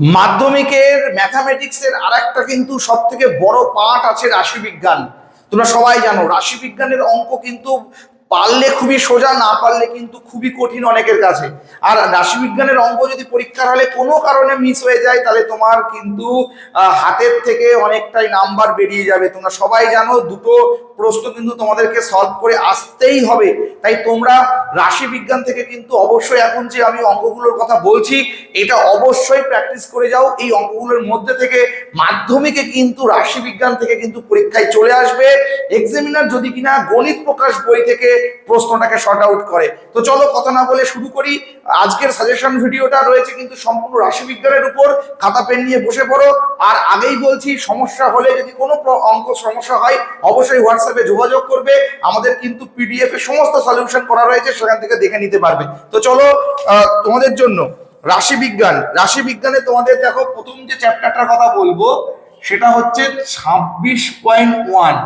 মাধ্যমিকের ম্যাথামেটিক্সের আর একটা কিন্তু সব থেকে বড় পাঠ আছে রাশিবিজ্ঞান। তোমরা সবাই জানো, রাশিবিজ্ঞানের অঙ্ক কিন্তু পারলে খুবই সোজা, না পারলে কিন্তু খুবই কঠিন অনেকের কাছে। আর রাশিবিজ্ঞানের অঙ্ক যদি পরীক্ষার হলে কোনো কারণে মিস হয়ে যায়, তাহলে তোমার কিন্তু হাতের থেকে অনেকটাই নাম্বার বেরিয়ে যাবে। তোমরা সবাই জানো, দুটো প্রশ্ন কিন্তু তোমাদেরকে সলভ করে আসতেই হবে। তাই তোমরা রাশিবিজ্ঞান থেকে কিন্তু অবশ্যই এখন যে আমি অঙ্কগুলোর কথা বলছি, এটা অবশ্যই প্র্যাকটিস করে যাও। এই অঙ্কগুলোর মধ্যে থেকে মাধ্যমিকে কিন্তু রাশিবিজ্ঞান থেকে কিন্তু পরীক্ষায় চলে আসবে। এক্সামিনার যদি কিনা গণিত প্রকাশ বই থেকে প্রশ্নটাকে শর্ট আউট করে। তো চলো কথা না বলে শুরু করি। আজকের সাজেশন ভিডিওটা রয়েছে কিন্তু সম্পূর্ণ রাশিবিজ্ঞানের উপর। খাতা পেন নিয়ে বসে পড়ো। আর আগেই বলছি, সমস্যা হলে যদি কোনো অঙ্ক সমস্যা হয়, অবশ্যই হোয়াটসঅ্যাপে যোগাযোগ করবে। আমাদের কিন্তু পিডিএফ এ সমস্ত সলিউশন করা রয়েছে, সেখান থেকে দেখে নিতে পারবে। তো চলো তোমাদের জন্য রাশিবিজ্ঞান। রাশিবিজ্ঞানে তোমাদের দেখো, প্রথম যে চ্যাপ্টারটার কথা বলব, সেটা হচ্ছে ছাব্বিশ পয়েন্ট ওয়ান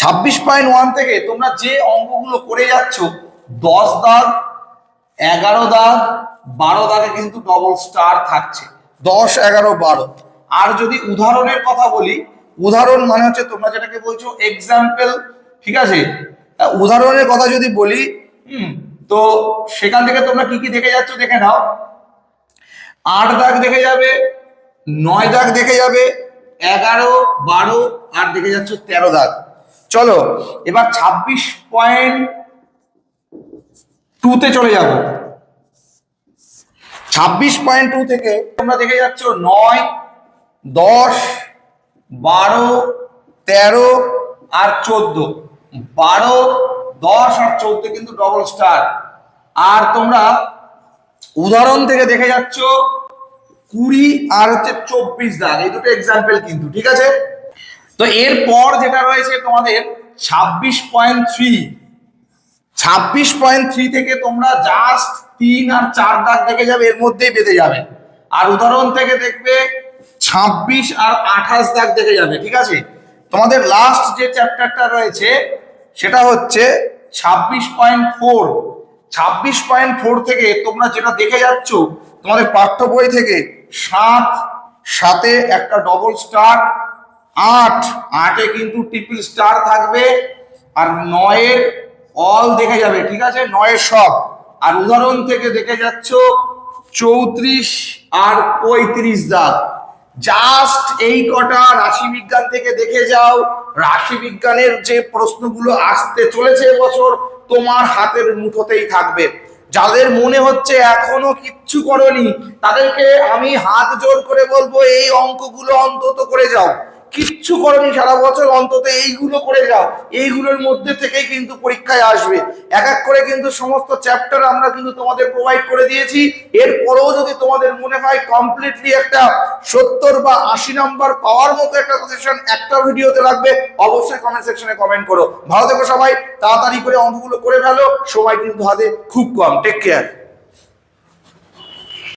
ছাব্বিশ পয়েন্ট ওয়ান থেকে তোমরা যে অঙ্কগুলো করে যাচ্ছ, দশ দাগ, এগারো দাগ, বারো দাগে কিন্তু ডবল স্টার থাকছে। দশ, এগারো, বারো। আর যদি উদাহরণের কথা বলি, উদাহরণ মানে হচ্ছে তোমরা যেটাকে বলছো এক্সাম্পল ঠিক আছে? উদাহরণের কথা যদি বলি, হুম, তো সেখান থেকে তোমরা কি কি দেখে যাচ্ছ দেখে নাও। আট দাগ দেখে যাবে, নয় দাগ দেখে যাবে, এগারো, বারো, আর দেখে যাচ্ছ তেরো দাগ। চলো, এবার ছাব্বিশ পয়েন্ট টুতে চলে যাব। ছাব্বিশ পয়েন্ট টু থেকে তোমরা দেখে যাচ্ছ নয়, দশ, বারো, তেরো আর চোদ্দ। বারো, দশ আর চোদ্দ কিন্তু ডবল স্টার আর তোমরা উদাহরণ থেকে দেখে যাচ্ছ কুড়ি আর হচ্ছে চব্বিশ দাগ। এই দুটো এক্সাম্পল কিন্তু, ঠিক আছে? তো এরপর যেটা রয়েছে তোমাদের, ছাব্বিশ পয়েন্ট থ্রি ছাব্বিশ পয়েন্ট থ্রি থেকে তোমরা জাস্ট তিন আর চার দাগ দেখে যাবে, এর মধ্যেই বেঁধে যাবে। আর উদাহরণ থেকে দেখবে, ছাব্বিশ আর আঠাশ দাগ দেখে যাবে, ঠিক আছে? তোমাদের লাস্ট যে চ্যাপ্টারটা রয়েছে, সেটা হচ্ছে ছাব্বিশ পয়েন্ট ফোর ছাব্বিশ পয়েন্ট ফোর থেকে তোমরা যেটা দেখে যাচ্ছ, তোমাদের পাঠ্য বই থেকে সাত, সাতে একটা ডবল স্টার আট। আটে কিন্তু ট্রিপল স্টার থাকবে আর নয়ের অল দেখে যাবে, ঠিক আছে? নয়ের সব। আর উদাহরণ থেকে দেখে যাচ্ছ, চৌত্রিশ আর পঁয়ত্রিশ দাগ। জাস্ট এই কটা রাশিবিজ্ঞান থেকে দেখে যাও। রাশিবিজ্ঞানের যে প্রশ্নগুলো আসতে চলেছে এবছর তোমার হাতের মুঠোতেই থাকবে। যাদের মনে হচ্ছে এখনও কিচ্ছু করনি, তাদেরকে আমি হাত জোর করে বলব, এই অঙ্কগুলো অন্তত করে যাও। কিচ্ছু করনি সারা বছর অন্তত এইগুলো করে যাও। এইগুলোর মধ্যে থেকেই কিন্তু পরীক্ষায় আসবে। এক এক করে কিন্তু সমস্ত চ্যাপ্টার আমরা কিন্তু তোমাদের প্রোভাইড করে দিয়েছি। এরপরেও যদি তোমাদের মনে হয় কমপ্লিটলি একটা সত্তর বা আশি নাম্বার পাওয়ার মতো একটা সেশন একটা ভিডিওতে লাগবে, অবশ্যই কমেন্ট সেকশনে কমেন্ট করো। ভালো থেকো সবাই, তাড়াতাড়ি করে অঙ্কগুলো করে ফেলো। সময় কিন্তু হাতে খুব কম। Take care